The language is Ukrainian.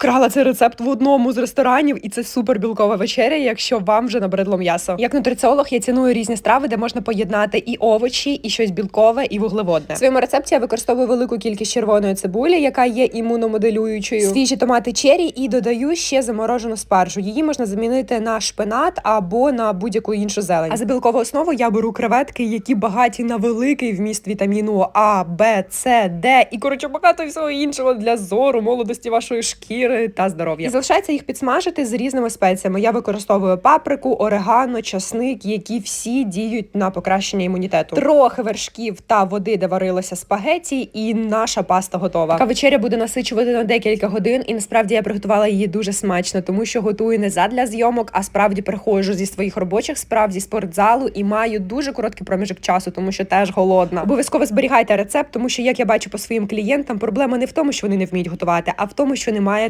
вкрала цей рецепт в одному з ресторанів, і це супер білкова вечеря, якщо вам вже набридло м'ясо. Як нутриціолог я ціную різні страви, де можна поєднати і овочі, і щось білкове, і вуглеводне. В своєму рецепті я використовую велику кількість червоної цибулі, яка є імуномоделюючою, свіжі томати чері, і додаю ще заморожену спаржу. Її можна замінити на шпинат або на будь-яку іншу зелень. А за білкову основу я беру креветки, які багаті на великий вміст вітаміну А, Б, С, Д і коротше багато всього іншого для зору, молодості вашої шкіри та здоров'я. І залишається їх підсмажити з різними спеціями. Я використовую паприку, орегано, часник, які всі діють на покращення імунітету. Трохи вершків та води, де варилося спагеті, і наша паста готова. Така вечеря буде насичувати на декілька годин, і насправді я приготувала її дуже смачно, тому що готую не задля зйомок, а справді приходжу зі своїх робочих справ зі спортзалу і маю дуже короткий проміжок часу, тому що теж голодна. Обов'язково зберігайте рецепт, тому що як я бачу по своїм клієнтам, проблема не в тому, що вони не вміють готувати, а в тому, що немає